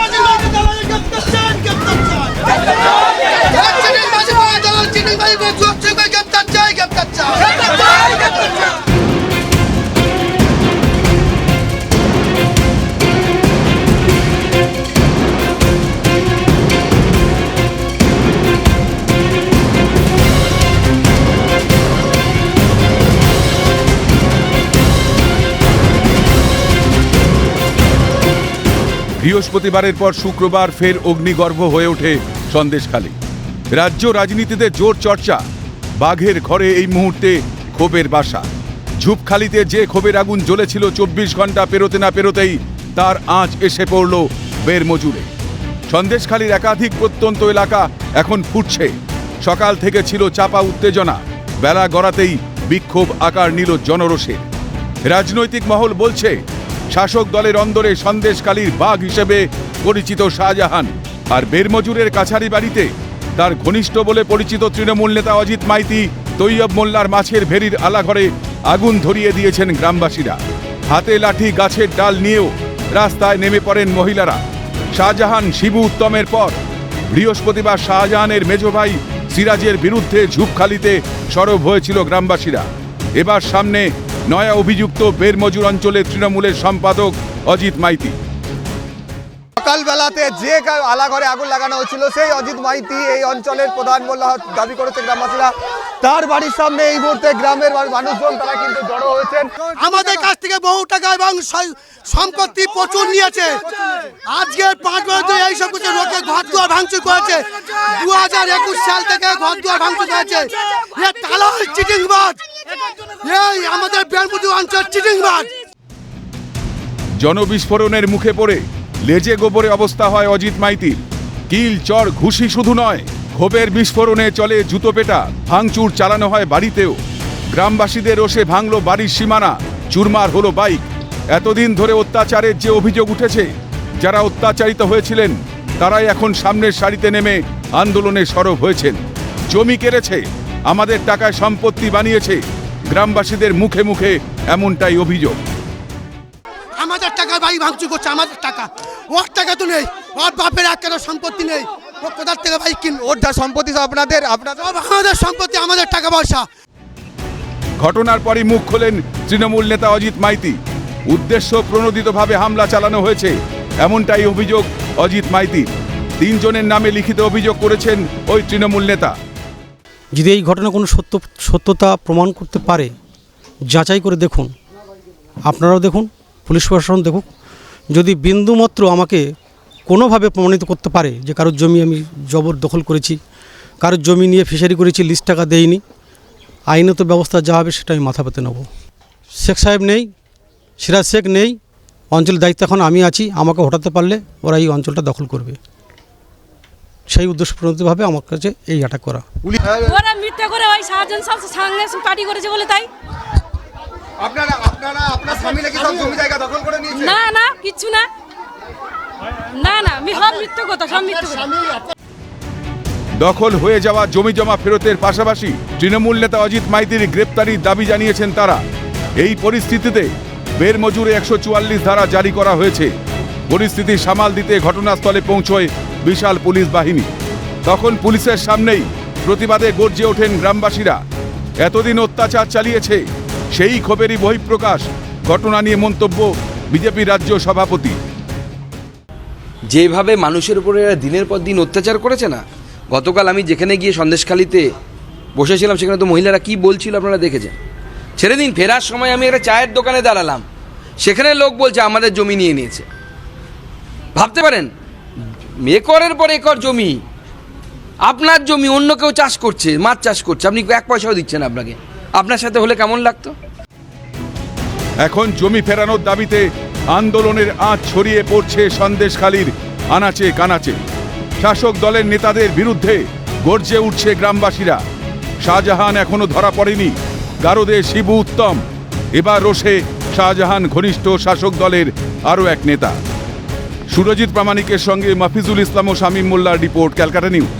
빠질라 বৃহস্পতিবারের পর শুক্রবার ফের অগ্নিগর্ভ হয়ে ওঠে সন্দেশখালী। রাজ্য রাজনীতিতে জোর চর্চা। বাঘের ঘরে এই মুহূর্তে ক্ষোভের বাসা। ঝুপখালিতে যে ক্ষোভের আগুন জ্বলেছিল চব্বিশ ঘণ্টা পেরোতে না পেরোতেই তার আঁচ এসে পড়ল বের মজুরে সন্দেশখালীর একাধিক প্রত্যন্ত এলাকা এখন ফুটছে। সকাল থেকে ছিল চাপা উত্তেজনা। বেলা গড়াতেই বিক্ষোভ আকার নিল জনরোষের। রাজনৈতিক মহল বলছে শাসক দলের অন্দরে সন্দেশকালীর বাঘ হিসেবে পরিচিত শাহজাহান। আর বেরমজুরের কাছারি বাড়িতে তার ঘনিষ্ঠ বলে পরিচিত তৃণমূল নেতা অজিত মাইতি, তৈয়ব মোল্লার মাছের ভেরির আলাঘরে আগুন ধরিয়ে দিয়েছেন গ্রামবাসীরা। হাতে লাঠি, গাছের ডাল নিয়েও রাস্তায় নেমে পড়েন মহিলারা। শাহজাহান শিবু উত্তমের পর বৃহস্পতিবার শাহজাহানের মেজ ভাই সিরাজের বিরুদ্ধে ঝুপখালিতে সরব হয়েছিল গ্রামবাসীরা। এবার সামনে নয়া অভিযুক্ত বেরমজুর অঞ্চলের তৃণমূলের সম্পাদক অজিত মাইতি। সকালবেলাতে যে আলাঘরে আগুন লাগানো হয়েছিল সেই অজিত মাইতি এই অঞ্চলের প্রধান বলে দাবি করেছে গ্রামবাসীরা। তার বাড়ির সামনে এই মুহূর্তে গ্রামের মানুষজন তারা কিন্তু জড়ো হয়েছেন। আমাদের কাছ থেকে বহু টাকা এবং সম্পত্তি প্রচুর নিয়েছে। আজকে পাঁচ বছর ধরে এইসব কিছু লোকে ঘর দুয়ার ভাঙচুর করেছে। দু হাজার একুশ সাল থেকে ঘর দুয়ার ভাঙচুর করেছে। তালা চিটিংবাজ। এই, আমাদের অঞ্চল চিটিংবাজ জনবিস্ফোরণের মুখে পড়ে, লেজে গোবরে অবস্থা হয় অজিত মাইতির। কিল, চর, ঘুষি শুধু নয়, ক্ষোভের বিস্ফোরণে চলে জুতো পেটা, ভাঙচুর চালানো হয় বাড়িতেও। গ্রামবাসীদের রোষে ভাঙল বাড়ির সীমানা, চুরমার হলো বাইক। এতদিন ধরে অত্যাচারের যে অভিযোগ উঠেছে, যারা অত্যাচারিত হয়েছিলেন, তারাই এখন সামনের সারিতে নেমে আন্দোলনে সরব হয়েছেন। জমি কেড়েছে, আমাদের টাকায় সম্পত্তি বানিয়েছে গ্রামবাসীদের মুখে মুখে এমনটাই অভিযোগ। আমাদের টাকা বাড়ি ভাঙচুর করছে আমাদের টাকা। ওর টাকা তো নেই ওর বাপের এক কেন সম্পত্তি নেই? ও কোথার থেকে বাইক কিনবে ওর যা সম্পত্তি সব আপনাদের আপনাদের আমাদের সম্পত্তি আমাদের টাকা পয়সা। ঘটনার পরই মুখ খোলেন তৃণমূল নেতা অজিত মাইতি। উদ্দেশ্য প্রণোদিতভাবে হামলা চালানো হয়েছে এমনটাই অভিযোগ অজিত মাইতির। তিনজনের নামে লিখিত অভিযোগ করেছেন ওই তৃণমূল নেতা। যদি এই ঘটনা কোনো সত্য, সত্যতা প্রমাণ করতে পারে, যাচাই করে দেখুন। আপনারাও দেখুন, পুলিশ প্রশাসন দেখুক। যদি বিন্দুমাত্র আমাকে কোনোভাবে প্রমাণিত করতে পারে যে কারোর জমি আমি জবর দখল করেছি, কারোর জমি নিয়ে ফিশারি করেছি, লিস্ট টাকা দেইনি, আইনত ব্যবস্থা যা হবে সেটা আমি মাথা পেতে নেব। শেখ সাহেব নেই, সিরাজ শেখ নেই, অঞ্চলের দায়িত্ব এখন আমি আছি, আমাকে হটাতে পারলে ওরা এই অঞ্চলটা দখল করবে। সেই উদ্দেশ্য প্রণোদিতভাবে আমার কাছে এই অ্যাটাক করা। ওরা মিথ্যে করে ওই শাহজাহান সব সঙ্গে পার্টি করেছে বলে তাই। আপনারা আপনারা আপনার স্বামী নাকি সব জমি জায়গা দখল করে নিয়েছে? না না কিচ্ছু না। না না আমি সব মিথ্যে কথা সব মিথ্যে কথা দখল হয়ে যাওয়া জমি জমা ফেরতের পাশাপাশি তৃণমূল নেতা অজিত মাইতির গ্রেপ্তারির দাবি জানিয়েছেন তারা। এই পরিস্থিতিতে বের মজুরে একশো চুয়াল্লিশ ধারা জারি করা হয়েছে। পরিস্থিতি সামাল দিতে ঘটনাস্থলে পৌঁছয় বিশাল পুলিশ বাহিনী। তখন পুলিশের সামনেই প্রতিবাদে গর্জে ওঠেন গ্রামবাসীরা। এতদিন অত্যাচার চালিয়েছে, সেই ক্ষোভেরই বহিঃপ্রকাশ ঘটনা নিয়ে মন্তব্য বিজেপি রাজ্য সভাপতি। যেভাবে মানুষের উপরে এরা দিনের পর দিন অত্যাচার করেছে না, গতকাল আমি যেখানে গিয়ে সন্দেশখালিতে বসেছিলাম, সেখানে তো মহিলারা কি বলছিল আপনারা দেখেছেন? ছেড়ে দিন, ফেরার সময় আমি একটা চায়ের দোকানে দাঁড়ালাম। সেখানে লোক বলছে, আমাদের জমি নিয়ে নিয়েছে। ভাবতে পারেন, একরের পর একর জমি, আপনার জমি অন্য কেউ চাষ করছে, মাছ চাষ করছে, আপনি এক পয়সাও দিচ্ছেন আপনাকে। আপনার সাথে হলে কেমন লাগতো? এখন জমি ফেরানোর দাবিতে আন্দোলনের আঁচ ছড়িয়ে পড়ছে সন্দেশখালীর আনাচে কানাচে। শাসক দলের নেতাদের বিরুদ্ধে গর্জে উঠছে গ্রামবাসীরা। শাহজাহান এখনও ধরা পড়েনি। গারদে শিবু উত্তম। এবার রোষে শাহজাহান ঘনিষ্ঠ শাসক দলের আরও এক নেতা। সুরজিৎ প্রামাণিকের সঙ্গে মাফিজুল ইসলাম ও শামীম মোল্লার রিপোর্ট ক্যালকাটা নিউজ।